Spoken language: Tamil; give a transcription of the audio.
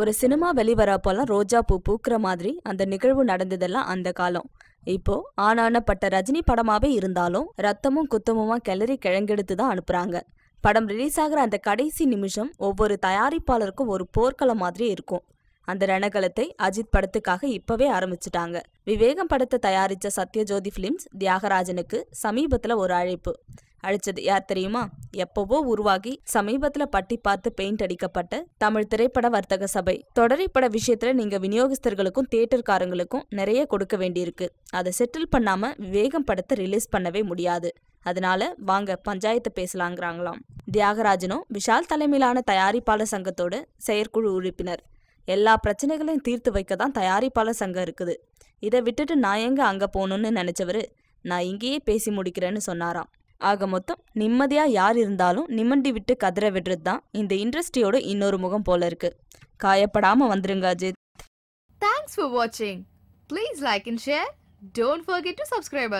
ஒரு சினிமா வெளிவரப்போலாம் ரோஜா பூ பூக்கிற மாதிரி அந்த நிகழ்வு நடந்ததெல்லாம் அந்த காலம். இப்போ ஆனானப்பட்ட ரஜினி படமாவே இருந்தாலும் ரத்தமும் குத்தமுமா கிளறி கிழங்கெடுத்து தான் அனுப்புறாங்க. படம் ரிலீஸ் ஆகிற அந்த கடைசி நிமிஷம் ஒவ்வொரு தயாரிப்பாளருக்கும் ஒரு போர்க்களம் மாதிரி இருக்கும். அந்த ரணகலத்தை அஜித் படத்துக்காக இப்பவே ஆரம்பிச்சிட்டாங்க. விவேகம் படத்தை தயாரிச்ச சத்யஜோதி பிலிம்ஸ் தியாகராஜனுக்கு சமீபத்தில் ஒரு அழைப்பு. அழிச்சது யார் தெரியுமா? எப்பவோ உருவாகி சமீபத்துல பட்டி பார்த்து பெயிண்ட் அடிக்கப்பட்ட தமிழ் திரைப்பட வர்த்தக சபை. தொடரிப்பட விஷயத்துல நீங்க விநியோகஸ்தர்களுக்கும் தியேட்டர்காரங்களுக்கும் நிறைய கொடுக்க வேண்டியிருக்கு. அதை செட்டில் பண்ணாம வேகம் படத்தை ரிலீஸ் பண்ணவே முடியாது. அதனால வாங்க பஞ்சாயத்து பேசலாங்கிறாங்களாம். தியாகராஜனும் விஷால் தலைமையிலான தயாரிப்பாளர் சங்கத்தோட செயற்குழு உறுப்பினர். எல்லா பிரச்சனைகளையும் தீர்த்து வைக்க தான் தயாரிப்பாளர் சங்கம் இருக்குது. இதை விட்டுட்டு நான் எங்க அங்க போகணும்னு நினைச்சவரு? நான் இங்கேயே பேசி முடிக்கிறேன்னு சொன்னாராம். ஆக மொத்தம் நிம்மதியாக யார் இருந்தாலும் நிம்மண்டி விட்டு கதற விடுறது தான் இந்த இண்டஸ்ட்ரியோட இன்னொரு முகம் போல இருக்கு. காயப்படாம வந்துருங்க அஜித். தேங்க்ஸ் ஃபார் வாட்சிங் please like and share don't forget to subscribe.